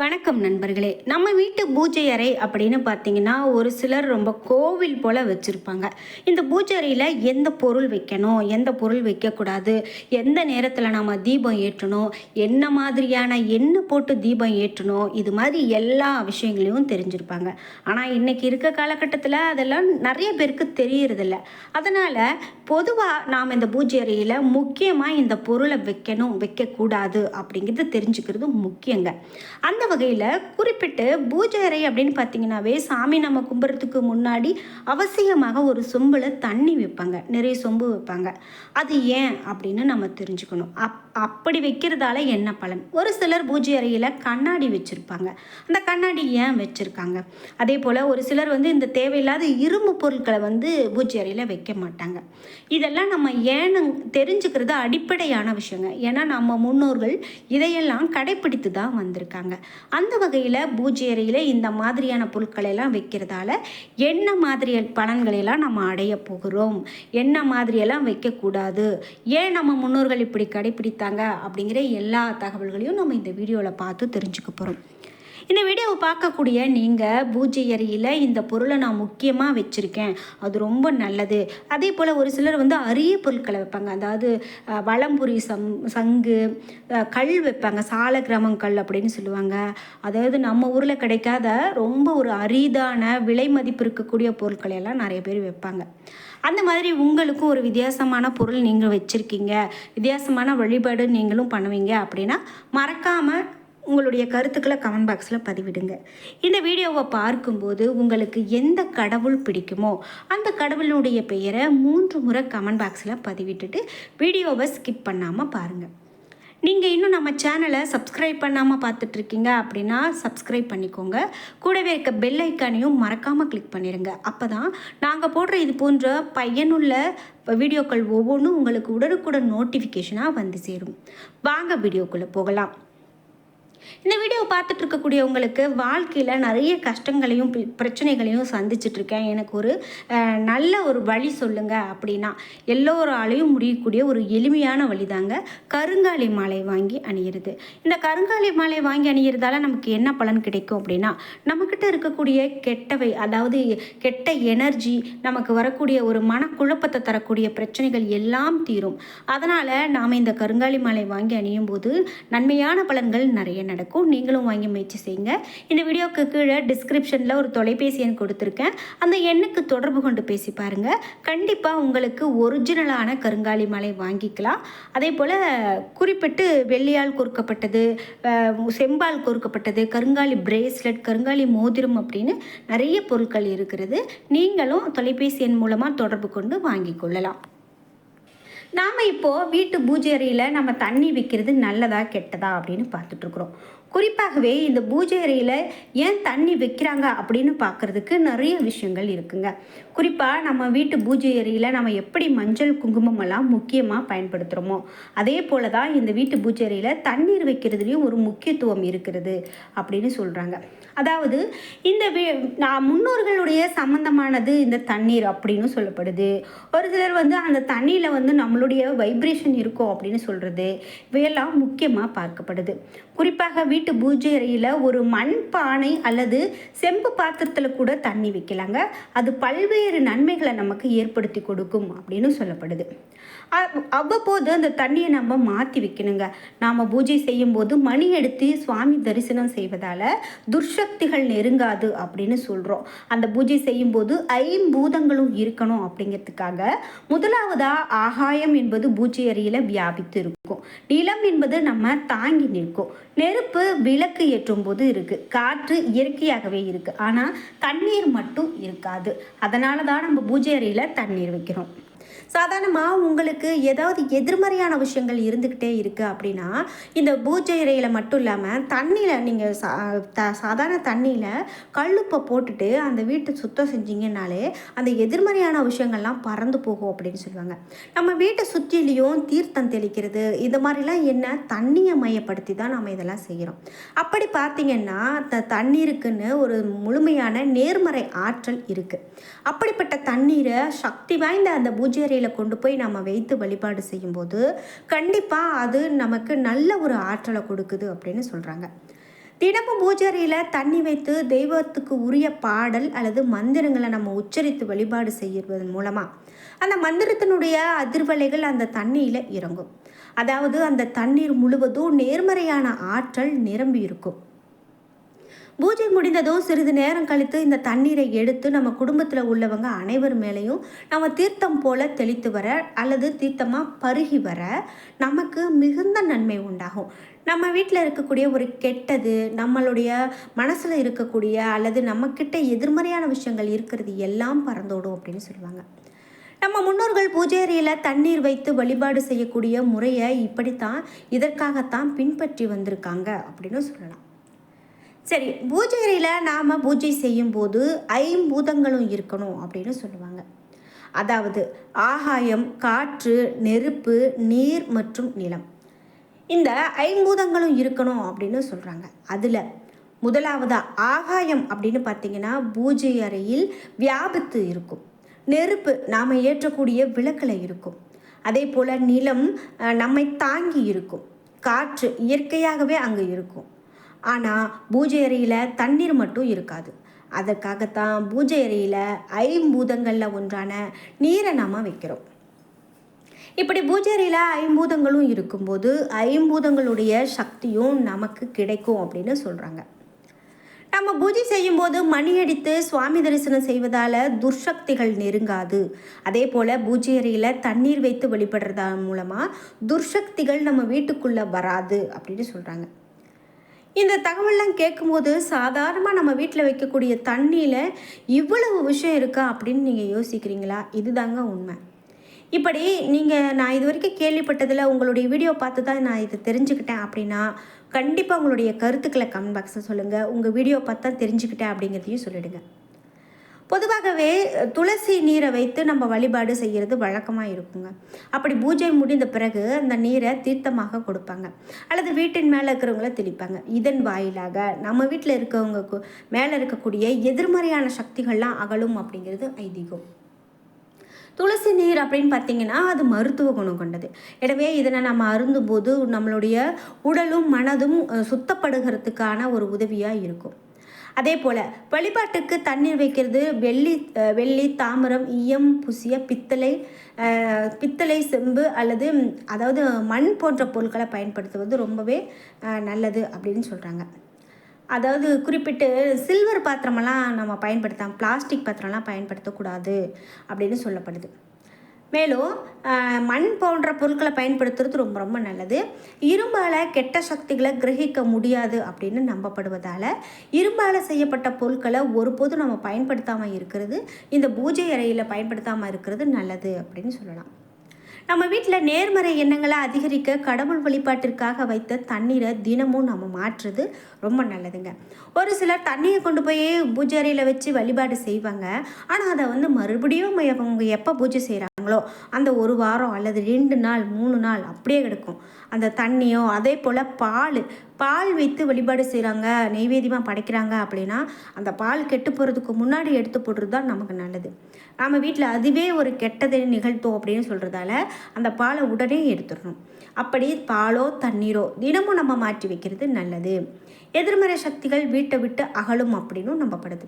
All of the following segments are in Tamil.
வணக்கம் நண்பர்களே. நம்ம வீட்டு பூஜை அறை அப்படின்னு பார்த்தீங்கன்னா ஒரு சிலர் ரொம்ப கோவில் போல் வச்சுருப்பாங்க. இந்த பூஜை அறையில் எந்த பொருள் வைக்கணும் எந்த பொருள் வைக்கக்கூடாது எந்த நேரத்தில் நாம் தீபம் ஏற்றணும் என்ன மாதிரியான எண்ணெய் போட்டு தீபம் ஏற்றணும் இது மாதிரி எல்லா விஷயங்களையும் தெரிஞ்சிருப்பாங்க. ஆனால் இன்றைக்கி இருக்க காலகட்டத்தில் அதெல்லாம் நிறைய பேருக்கு தெரியறதில்ல. அதனால் பொதுவாக நாம் இந்த பூஜை அறையில் முக்கியமாக இந்த பொருளை வைக்கணும் வைக்கக்கூடாது அப்படிங்கிறது தெரிஞ்சுக்கிறது முக்கியங்க. அந்த வகையில் குறிப்பிட்டு பூஜை அறை அப்படின்னு பார்த்தீங்கன்னாவே சாமி நம்ம கும்பிட்றதுக்கு முன்னாடி அவசியமாக ஒரு சொம்பில் தண்ணி வைப்பாங்க. நிறைய சொம்பு வைப்பாங்க. அது ஏன் அப்படின்னு நம்ம தெரிஞ்சுக்கணும். அப் அப்படி வைக்கிறதால என்ன பலன்? ஒரு சிலர் பூஜை அறையில் கண்ணாடி வச்சுருப்பாங்க. அந்த கண்ணாடி ஏன் வச்சுருக்காங்க? அதே போல் ஒரு சிலர் வந்து இந்த தேவையில்லாத இரும்பு பொருட்களை வந்து பூஜை அறையில் வைக்க மாட்டாங்க. இதெல்லாம் நம்ம ஏன்னு தெரிஞ்சுக்கிறது அடிப்படையான விஷயங்க. ஏன்னா நம்ம முன்னோர்கள் இதையெல்லாம் கடைப்பிடித்து தான் வந்திருக்காங்க. அந்த வகையில் பூஜை அறையில் இந்த மாதிரியான பொருட்களெல்லாம் வைக்கிறதால என்ன மாதிரி பலன்களையெல்லாம் நம்ம அடைய போகிறோம்? என்ன மாதிரியெல்லாம் வைக்கக்கூடாது? ஏன் நம்ம முன்னோர்கள் இப்படி கடைப்பிடித்தாங்க? அப்படிங்கிற எல்லா தகவல்களையும் நம்ம இந்த வீடியோவில் பார்த்து தெரிஞ்சுக்க போகிறோம் இந்த வீடியோவை பார்க்கக்கூடிய நீங்கள் பூஜை அறையில் இந்த பொருளை நான் முக்கியமாக வச்சுருக்கேன். அது ரொம்ப நல்லது. அதே போல் ஒரு சிலர் வந்து அரிய பொருட்களை வைப்பாங்க. அதாவது வளம்புரி வலம்புரி சம் சங்கு கல் வைப்பாங்க. சால கிராமம் கல் அப்படின்னு சொல்லுவாங்க. அதாவது நம்ம ஊரில் கிடைக்காத ரொம்ப ஒரு அரிதான விலை மதிப்பு இருக்கக்கூடிய பொருட்களை எல்லாம் நிறைய பேர் வைப்பாங்க. அந்த மாதிரி உங்களுக்கும் ஒரு வித்தியாசமான பொருள் நீங்கள் வச்சுருக்கீங்க. வித்தியாசமான வழிபாடு நீங்களும் பண்ணுவீங்க அப்படின்னா மறக்காமல் உங்களுடைய கருத்துக்களை கமெண்ட் பாக்ஸில் பதிவிடுங்க. இந்த வீடியோவை பார்க்கும்போது உங்களுக்கு எந்த கடவுள் பிடிக்குமோ அந்த கடவுளுடைய பெயரை மூன்று முறை கமெண்ட் பாக்ஸில் பதிவிட்டுட்டு வீடியோவை ஸ்கிப் பண்ணாமல் பாருங்கள் நீங்கள் இன்னும் நம்ம சேனலை சப்ஸ்கிரைப் பண்ணாமல் பார்த்துட்ருக்கீங்க அப்படின்னா சப்ஸ்கிரைப் பண்ணிக்கோங்க. கூடவே இருக்க பெல் ஐக்கானையும் மறக்காமல் கிளிக் பண்ணிடுங்க அப்போ தான் நாங்கள் போடுற இது போன்ற பையனுள்ள வீடியோக்கள் ஒவ்வொன்றும் உங்களுக்கு உடனுக்குடன் நோட்டிஃபிகேஷனாக வந்து சேரும். வாங்க வீடியோக்குள்ளே போகலாம். இந்த வீடியோ பார்த்துட்டு இருக்கக்கூடியவங்களுக்கு வாழ்க்கையில் நிறைய கஷ்டங்களையும் பிரச்சனைகளையும் சந்திச்சிட்ருக்கேன் எனக்கு ஒரு நல்ல ஒரு வழி சொல்லுங்கள் அப்படின்னா எல்லோராலையும் முடியக்கூடிய ஒரு எளிமையான வழிதாங்க கருங்காலி மாலை வாங்கி அணியிறது. இந்த கருங்காலி மாலை வாங்கி அணியிறதால நமக்கு என்ன பலன் கிடைக்கும் அப்படின்னா நம்மக்கிட்ட இருக்கக்கூடிய கெட்டவை அதாவது கெட்ட எனர்ஜி நமக்கு வரக்கூடிய ஒரு மனக்குழப்பத்தை தரக்கூடிய பிரச்சனைகள் எல்லாம் தீரும். அதனால் நாம் இந்த கருங்காலி மாலை வாங்கி அணியும் போது நன்மையான பலன்கள் நிறைய நடக்கும். நீங்களும் வாங்கி முயற்சி செய்யுங்க. இந்த வீடியோக்கு கீழே டிஸ்கிரிப்ஷனில் ஒரு தொலைபேசி எண் கொடுத்துருக்கேன். அந்த எண்ணுக்கு தொடர்பு கொண்டு பேசி பாருங்கள் கண்டிப்பாக உங்களுக்கு ஒரிஜினலான கருங்காலி மாலை வாங்கிக்கலாம். அதே போல் குறிப்பிட்டு வெள்ளியால் கோர்க்கப்பட்டது செம்பால் கோர்க்கப்பட்டது கருங்காலி பிரேஸ்லெட் கருங்காலி மோதிரம் அப்படின்னு நிறைய பொருட்கள் இருக்கிறது. நீங்களும் தொலைபேசி எண் மூலமாக தொடர்பு கொண்டு வாங்கிக் கொள்ளலாம். நாம் இப்போது வீட்டு பூஜை அறையில் நம்ம தண்ணி வைக்கிறது நல்லதா கெட்டதா அப்படின்னு பார்த்துட்ருக்குறோம் குறிப்பாகவே இந்த பூஜை அறையில் ஏன் தண்ணி வைக்கிறாங்க அப்படின்னு பார்க்குறதுக்கு நிறைய விஷயங்கள் இருக்குங்க. குறிப்பாக நம்ம வீட்டு பூஜை அறையில் நம்ம எப்படி மஞ்சள் குங்குமம் எல்லாம் முக்கியமாக பயன்படுத்துகிறோமோ அதே போல தான் இந்த வீட்டு பூஜை அறையில் தண்ணீர் வைக்கிறதுலேயும் ஒரு முக்கியத்துவம் இருக்கிறது அப்படின்னு சொல்கிறாங்க அதாவது இந்த வி- நான் முன்னோர்களுடைய சம்மந்தமானது இந்த தண்ணீர் அப்படின்னு சொல்லப்படுது. ஒரு சிலர் வந்து அந்த தண்ணியில் வந்து நம்மளுடைய வைப்ரேஷன் இருக்கும் அப்படின்னு சொல்கிறது இவையெல்லாம் முக்கியமாக பார்க்கப்படுது. குறிப்பாக வீட்டு பூஜை அறையில் ஒரு மண் பானை அல்லது செம்பு பாத்திரத்தில் கூட தண்ணி வைக்கலாங்க. அது பல்வேறு நன்மைகளை நமக்கு ஏற்படுத்தி கொடுக்கும் அப்படின்னு சொல்லப்படுது. அவ்வப்போது அந்த தண்ணியை நம்ம மாற்றி வைக்கணுங்க. நாம் பூஜை செய்யும்போது மணி எடுத்து சுவாமி தரிசனம் செய்வதால் துர்சக்திகள் நெருங்காது அப்படின்னு சொல்கிறோம் அந்த பூஜை செய்யும்போது ஐம்பூதங்களும் இருக்கணும் அப்படிங்கிறதுக்காக முதலாவதாக ஆகாயம் என்பது பூஜை அறையில் வியாபித்து இருக்கும். நிலம் என்பது நம்ம தாங்கி நிற்கும். நெருப்பு விளக்கு ஏற்றும் போது இருக்கு. காற்று இயற்கையாகவே இருக்கு. ஆனால் தண்ணீர் மட்டும் இருக்காது. அதனால தான் நம்ம பூஜை அறையில் தண்ணீர் வைக்கிறோம். சாதாரணமாக உங்களுக்கு ஏதாவது எதிர்மறையான விஷயங்கள் இருந்துக்கிட்டே இருக்குது அப்படின்னா இந்த பூஜை இறையில் மட்டும் இல்லாமல் தண்ணியில் நீங்கள் சா த சாதாரண தண்ணியில் கல்லுப்பை போட்டுட்டு அந்த வீட்டை சுத்தம் செஞ்சீங்கன்னாலே அந்த எதிர்மறையான விஷயங்கள்லாம் பறந்து போகும் அப்படின்னு சொல்லுவாங்க. நம்ம வீட்டை சுற்றிலையும் தீர்த்தம் தெளிக்கிறது இந்த மாதிரிலாம் என்ன தண்ணியை மையப்படுத்தி தான் நம்ம இதெல்லாம் செய்கிறோம் அப்படி பார்த்தீங்கன்னா த தண்ணீருக்குன்னு ஒரு முழுமையான நேர்மறை ஆற்றல் இருக்குது அப்படிப்பட்ட தண்ணீரை சக்தி வாய்ந்த அந்த பூஜை அறையில் கொண்டு போய் நம்ம வைத்து வழிபாடு செய்யும்போது கண்டிப்பாக அது நமக்கு நல்ல ஒரு ஆற்றலை கொடுக்குது அப்படின்னு சொல்கிறாங்க தினமும் பூஜையில் தண்ணி வைத்து தெய்வத்துக்கு உரிய பாடல் அல்லது மந்திரங்களை நம்ம உச்சரித்து வழிபாடு செய்வதன் மூலமாக அந்த மந்திரத்தினுடைய அதிர்வலைகள் அந்த தண்ணியில் இறங்கும். அதாவது அந்த தண்ணீர் முழுவதும் நேர்மறையான ஆற்றல் நிரம்பி இருக்கும். பூஜை முடிந்ததும் சிறிது நேரம் கழித்து இந்த தண்ணீரை எடுத்து நம்ம குடும்பத்தில் உள்ளவங்க அனைவர் மேலேயும் நம்ம தீர்த்தம் போல தெளித்து வர அல்லது தீர்த்தமாக பருகி வர நமக்கு மிகுந்த நன்மை உண்டாகும். நம்ம வீட்டில் இருக்கக்கூடிய ஒரு கெட்டது நம்மளுடைய மனசில் இருக்கக்கூடிய அல்லது நம்மக்கிட்ட எதிர்மறையான விஷயங்கள் இருக்கிறது எல்லாம் பறந்தோடும் அப்படின்னு சொல்லுவாங்க. நம்ம முன்னோர்கள் பூஜை அறையில் தண்ணீர் வைத்து வழிபாடு செய்யக்கூடிய முறையை இப்படித்தான் இதற்காகத்தான் பின்பற்றி வந்திருக்காங்க அப்படின்னு சொல்லலாம். சரி பூஜை அறையில் நாம் பூஜை செய்யும்போது ஐம்பூதங்களும் இருக்கணும் அப்படின்னு சொல்லுவாங்க. அதாவது ஆகாயம் காற்று நெருப்பு நீர் மற்றும் நிலம். இந்த ஐம்பூதங்களும் இருக்கணும் அப்படின்னு சொல்கிறாங்க அதில் முதலாவதாக ஆகாயம் அப்படின்னு பார்த்தீங்கன்னா பூஜை அறையில் வியாபித்து இருக்கும். நெருப்பு நாம் ஏற்றக்கூடிய விளக்கில் இருக்கும். அதே போல் நிலம் நம்மை தாங்கி இருக்கும். காற்று இயற்கையாகவே அங்கே இருக்கும். ஆனால் பூஜை அறையில் தண்ணீர் மட்டும் இருக்காது. அதற்காகத்தான் பூஜை அறையில் ஐம்பூதங்களில் ஒன்றான நீரை நாம் வைக்கிறோம். இப்படி பூஜை அறையில் ஐம்பூதங்களும் இருக்கும்போது ஐம்பூதங்களுடைய சக்தியும் நமக்கு கிடைக்கும் அப்படின்னு சொல்கிறாங்க நம்ம பூஜை செய்யும்போது மணி அடித்து சுவாமி தரிசனம் செய்வதால் துர்சக்திகள் நெருங்காது. அதே போல் பூஜை அறையில் தண்ணீர் வைத்து வழிபடுறதா மூலமாக துர்சக்திகள் நம்ம வீட்டுக்குள்ளே வராது அப்படின்னு சொல்கிறாங்க இந்த தகவல்லாம் கேட்கும்போது சாதாரணமாக நம்ம வீட்டில் வைக்கக்கூடிய தண்ணியில் இவ்வளவு விஷயம் இருக்கா அப்படின்னு நீங்கள் யோசிக்கிறீங்களா? இதுதாங்க உண்மை. இப்படி நீங்கள் நான் இது வரைக்கும் கேள்விப்பட்டதில் உங்களுடைய வீடியோ பார்த்து தான் நான் இதை தெரிஞ்சுக்கிட்டேன் அப்படின்னா கண்டிப்பாக உங்களுடைய கருத்துக்களை கமெண்ட் பாக்ஸில் சொல்லுங்கள் உங்கள் வீடியோ பார்த்து தான் தெரிஞ்சுக்கிட்டேன் அப்படிங்கிறதையும் சொல்லிவிடுங்க பொதுவாகவே துளசி நீரை வைத்து நம்ம வழிபாடு செய்கிறது வழக்கமாக இருக்குங்க. அப்படி பூஜை முடிந்த பிறகு அந்த நீரை தீர்த்தமாக கொடுப்பாங்க. அல்லது வீட்டின் மேலே இருக்கிறவங்கள தெளிப்பாங்க. இதன் வாயிலாக நம்ம வீட்டில் இருக்கவங்க மேலே இருக்கக்கூடிய எதிர்மறையான சக்திகள்லாம் அகலும் அப்படிங்கிறது ஐதீகம். துளசி நீர் அப்படின்னு பார்த்தீங்கன்னா அது மருத்துவ குணம் கொண்டது. எனவே இதனை நம்ம அருந்தும்போது நம்மளுடைய உடலும் மனதும் சுத்தப்படுகிறதுக்கான ஒரு உதவியாக இருக்கும். அதே போல் வழிபாட்டுக்கு தண்ணீர் வைக்கிறது வெள்ளி வெள்ளி தாமரம் ஈயம் புசிய பித்தளை பித்தளை செம்பு அல்லது அதாவது மண் போன்ற பொருட்களை பயன்படுத்துவது ரொம்பவே நல்லது அப்படின்னு சொல்கிறாங்க அதாவது குறிப்பிட்டு சில்வர் பாத்திரமெல்லாம் நம்ம பயன்படுத்தாம் பிளாஸ்டிக் பாத்திரம்லாம் பயன்படுத்தக்கூடாது அப்படின்னு சொல்லப்படுது. மேலும் மண் போன்ற பொருட்களை பயன்படுத்துறது ரொம்ப ரொம்ப நல்லது. இரும்பால் கெட்ட சக்திகளை கிரகிக்க முடியாது அப்படின்னு நம்பப்படுவதால் இரும்பால் செய்யப்பட்ட பொருட்களை ஒருபோதும் நம்ம பயன்படுத்தாமல் இருக்கிறது இந்த பூஜை அறையில் பயன்படுத்தாமல் இருக்கிறது நல்லது அப்படின்னு சொல்லலாம். நம்ம வீட்டில் நேர்மறை எண்ணங்களை அதிகரிக்க கடவுள் வழிபாட்டிற்காக வைத்த தண்ணீரை தினமும் நம்ம மாற்றுறது ரொம்ப நல்லதுங்க. ஒரு சிலர் தண்ணியை கொண்டு போய் பூஜை அறையில் வச்சு வழிபாடு செய்வாங்க. ஆனால் அதை வந்து மறுபடியும் அவங்க எப்போ பூஜை செய்கிறாங்க செய்கிறாங்களோ அந்த ஒரு வாரம் அல்லது ரெண்டு நாள் மூணு நாள் அப்படியே கிடக்கும். அந்த தண்ணியோ அதே போல் பால் பால் வைத்து வழிபாடு செய்கிறாங்க நெய்வேதியமாக படைக்கிறாங்க அப்படின்னா அந்த பால் கெட்டு போகிறதுக்கு முன்னாடி எடுத்து போடுறது தான் நமக்கு நல்லது. நம்ம வீட்டில் அதுவே ஒரு கெட்டதை நிகழ்த்தும் அப்படின்னு சொல்கிறதால அந்த பாலை உடனே எடுத்துடணும். அப்படி பாலோ தண்ணீரோ தினமும் நம்ம மாற்றி வைக்கிறது நல்லது. எதிர்மறை சக்திகள் வீட்டை விட்டு அகலும் அப்படின்னும் நம்பப்படுது.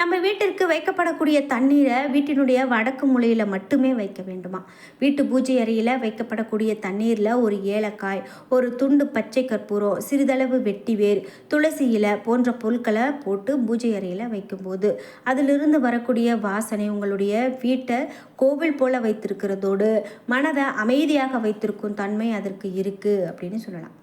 நம்ம வீட்டிற்கு வைக்கப்படக்கூடிய தண்ணீரை வீட்டினுடைய வடக்கு மூலையில் மட்டுமே வைக்க வேண்டுமா? வீட்டு பூஜை அறையில் வைக்கப்படக்கூடிய தண்ணீரில் ஒரு ஏலக்காய் ஒரு துண்டு பச்சை கற்பூரம் சிறிதளவு வெட்டிவேர் துளசி இலை போன்ற பொருட்களை போட்டு பூஜை அறையில் வைக்கும்போது அதிலிருந்து வரக்கூடிய வாசனை உங்களுடைய வீட்டை கோவில் போல வைத்திருக்கிறதோடு மனதை அமைதியாக வைத்திருக்கும் தன்மை அதற்கு இருக்குது அப்படின்னு சொல்லலாம்.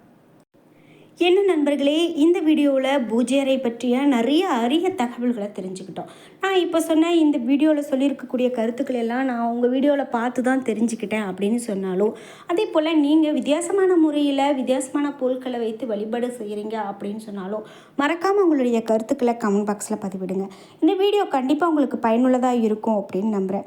என்ன நண்பர்களே இந்த வீடியோவில் பூஜை அறை பற்றிய நிறைய அரிய தகவல்களை தெரிஞ்சுக்கிட்டோம். நான் இப்போ சொன்ன இந்த வீடியோவில் சொல்லியிருக்கக்கூடிய கருத்துக்கள் எல்லாம் நான் உங்கள் வீடியோவில் பார்த்து தான் தெரிஞ்சுக்கிட்டேன் அப்படின்னு சொன்னாலும் அதே போல் நீங்கள் வித்தியாசமான முறையில் வித்தியாசமான பொருட்களை வைத்து வழிபாடு செய்கிறீங்க அப்படின்னு சொன்னாலும் மறக்காமல் உங்களுடைய கருத்துக்களை கமெண்ட் பாக்ஸில் பதிவிடுங்க. இந்த வீடியோ கண்டிப்பாக உங்களுக்கு பயனுள்ளதாக இருக்கும் அப்படின்னு நம்புகிறேன்